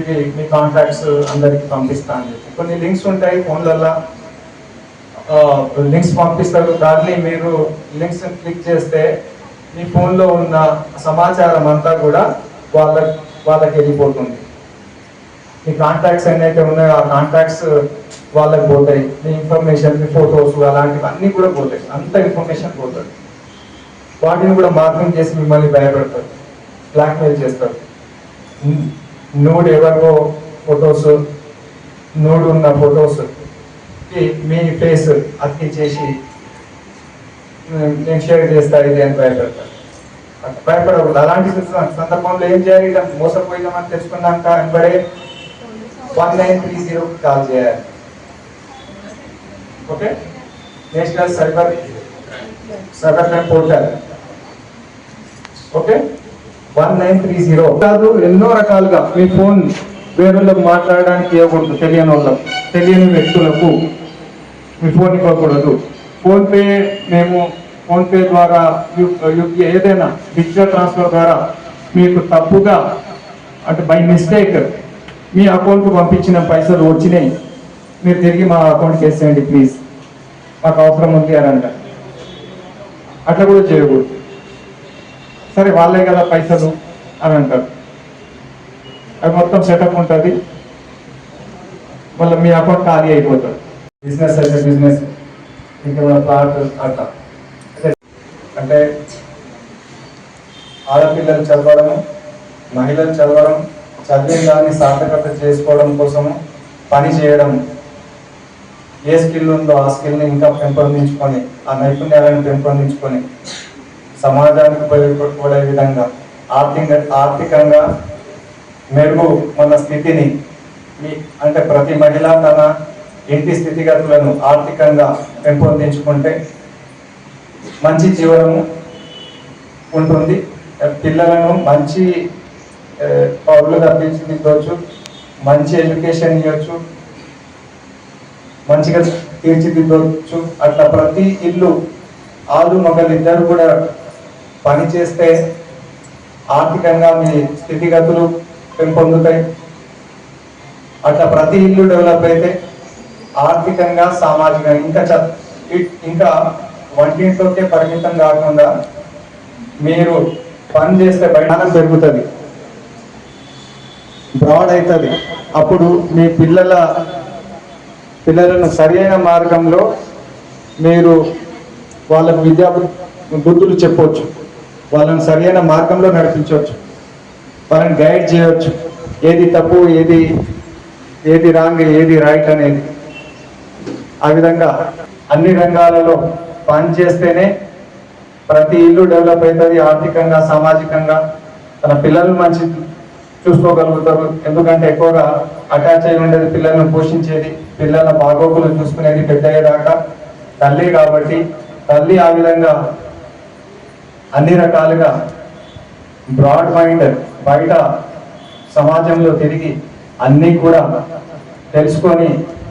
ఇది మీ కాంటాక్ట్స్ అందరికి పంపిస్తా అని చెప్పి. కొన్ని లింక్స్ ఉంటాయి ఫోన్లలో లింక్స్ పంపిస్తారు. దాన్ని మీరు లింక్స్ క్లిక్ చేస్తే మీ ఫోన్లో ఉన్న సమాచారం అంతా కూడా వాళ్ళ వాళ్ళకి వెళ్ళిపోతుంది. మీ కాంటాక్ట్స్ ఏమైతే ఉన్నాయో ఆ కాంటాక్ట్స్ వాళ్ళకి పోతాయి. మీ ఇన్ఫర్మేషన్ మీ ఫొటోస్ అలాంటివి అన్నీ కూడా పోతాయి. అంత ఇన్ఫర్మేషన్ పోతుంది. వాటిని కూడా మార్కింగ్ చేసి మిమ్మల్ని భయపెడతారు. బ్లాక్మెయిల్ చేస్తారు. నూడు ఎవరివో ఫొటోస్ నూడు ఉన్న ఫొటోస్ మీ ఫేస్ చేసి నేను షేర్ చేస్తా ఇది అని భయపడతాను భయపడకూడదు. అలాంటి సందర్భంలో ఏం చేయాలి? ఇలా మోసపోయినామని తెలుసుకున్నాక వెంబడే one nine three zero call చేయాలి. Okay? National cyber cyber crime portal. Okay? One nine three zero. కాదు ఎన్నో రకాలుగా మీ ఫోన్ వేరులకు మాట్లాడడానికి ఇవ్వకూడదు తెలియని వాళ్ళకు తెలియని వ్యక్తులకు మీ ఫోన్ ఇవ్వకూడదు. ఫోన్పే మేము ఫోన్పే ద్వారా యూపీఐ ఏదైనా డిజిటల్ ట్రాన్స్ఫర్ ద్వారా మీకు తప్పుగా అంటే బై మిస్టేక్ మీ అకౌంట్కు పంపించిన పైసలు వచ్చినాయి. మీరు తిరిగి మా అకౌంట్కి వేసేయండి ప్లీజ్ మాకు అవసరం ఉంది అని అంట అట్లా కూడా చేయకూడదు. సరే వాళ్ళే కదా పైసలు అని అంటారు. అది మొత్తం సెటప్ ఉంటుంది. మళ్ళీ మీ అకౌంట్ ఖాళీ అయిపోతుంది. బిజినెస్ అయితే బిజినెస్ ఇంకా ప్లాట్ అంట అంటే- అంటే ఆడపిల్లలు చదవడము మహిళలు చదవడం చదివిన దాన్ని సార్థకత చేసుకోవడం కోసము పని చేయడం. ఏ స్కిల్ ఉందో ఆ స్కిల్ని ఇంకా పెంపొందించుకొని ఆ నైపుణ్యాలను పెంపొందించుకొని సమాజానికి ఉపయోగపడే విధంగా ఆర్థిక ఆర్థికంగా మెరుగు మన స్థితిని అంటే ప్రతి మహిళ తన ఇంటి స్థితిగతులను ఆర్థికంగా పెంపొందించుకుంటే మంచి జీవనము ఉంటుంది. పిల్లలను మంచి పౌరులుగా తీర్చిదిద్దవచ్చు మంచి ఎడ్యుకేషన్ ఇవ్వచ్చు మంచిగా తీర్చిదిద్దవచ్చు అట్లా ప్రతి ఇల్లు ఆలు మగలు ఇద్దరు కూడా పని చేస్తే ఆర్థికంగా మీ స్థితిగతులు పెంపొందుతాయి. అట్లా ప్రతి ఇల్లు డెవలప్ అయితే ఆర్థికంగా సామాజికంగా ఇంకా చ- ఇంకా వంటింట్లోకే పరిమితం కాకుండా మీరు పని చేస్తే పరిమాణం పెరుగుతుంది. బ్రాడ్ అవుతుంది అప్పుడు మీ పిల్లల పిల్లలను సరైన మార్గంలో మీరు వాళ్ళకు విద్యా బుద్ధులు చెప్పవచ్చు వాళ్ళని సరైన మార్గంలో నడిపించవచ్చు. వాళ్ళని గైడ్ చేయవచ్చు. ఏది తప్పు ఏది ఏది రాంగ్ ఏది రైట్ అనేది. ఆ విధంగా అన్ని రంగాలలో పని చేస్తేనే ప్రతి ఇల్లు డెవలప్ అవుతుంది ఆర్థికంగా సామాజికంగా. తన పిల్లలు మంచి చూసుకోగలుగుతారు. ఎందుకంటే ఎక్కువగా అటాచ్ అయి ఉండేది పిల్లలను పోషించేది పిల్లల బాగోగులు చూసుకునేది పెద్ద అయ్యేదాకా తల్లి కాబట్టి తల్లి ఆ విధంగా అన్ని రకాలుగా బ్రాడ్ మైండ్ బయట సమాజంలో తిరిగి అన్నీ కూడా తెలుసుకొని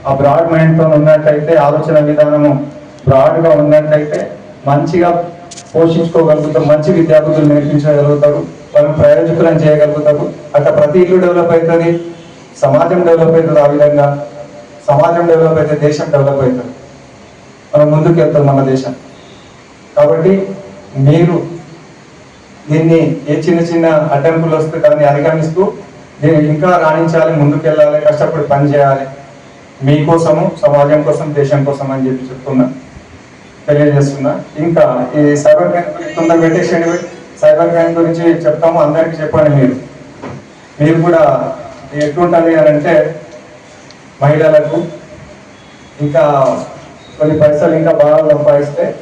ఆ బ్రాడ్ మైండ్తో ఉన్నట్టయితే ఆలోచన విధానము బ్రాడ్గా ఉన్నట్టయితే మంచిగా పోషించుకోగలుగుతారు మంచి విద్యార్థులు నేర్పించగలుగుతారు వాళ్ళని ప్రయోజకులను చేయగలుగుతారు. అట్లా ప్రతి ఇల్లు డెవలప్ అవుతుంది సమాజం డెవలప్ అవుతుంది ఆ విధంగా. సమాజం డెవలప్ అయితే దేశం డెవలప్ అవుతుంది. మనం ముందుకు వెళ్తాం మన దేశం. కాబట్టి మీరు దీన్ని ఏ చిన్న చిన్న అడ్డంకులు వస్తే దాన్ని అధిగమిస్తూ దీన్ని ఇంకా రాణించాలి ముందుకెళ్ళాలి కష్టపడి పని చేయాలి. మీకోసము సమాజం కోసం దేశం కోసం అని చెప్పి చెప్తున్నా. తెలియజేస్తున్నా. ఇంకా ఈ సైబర్ క్రైమ్ గురించి తొందర సైబర్ క్రైమ్ గురించి చెప్తాము. అందరికీ చెప్పండి మీరు. మీరు కూడా ఎట్లుంటుంది అని అంటే మహిళలకు ఇంకా కొన్ని పైసలు ఇంకా బాగా సంపాదిస్తే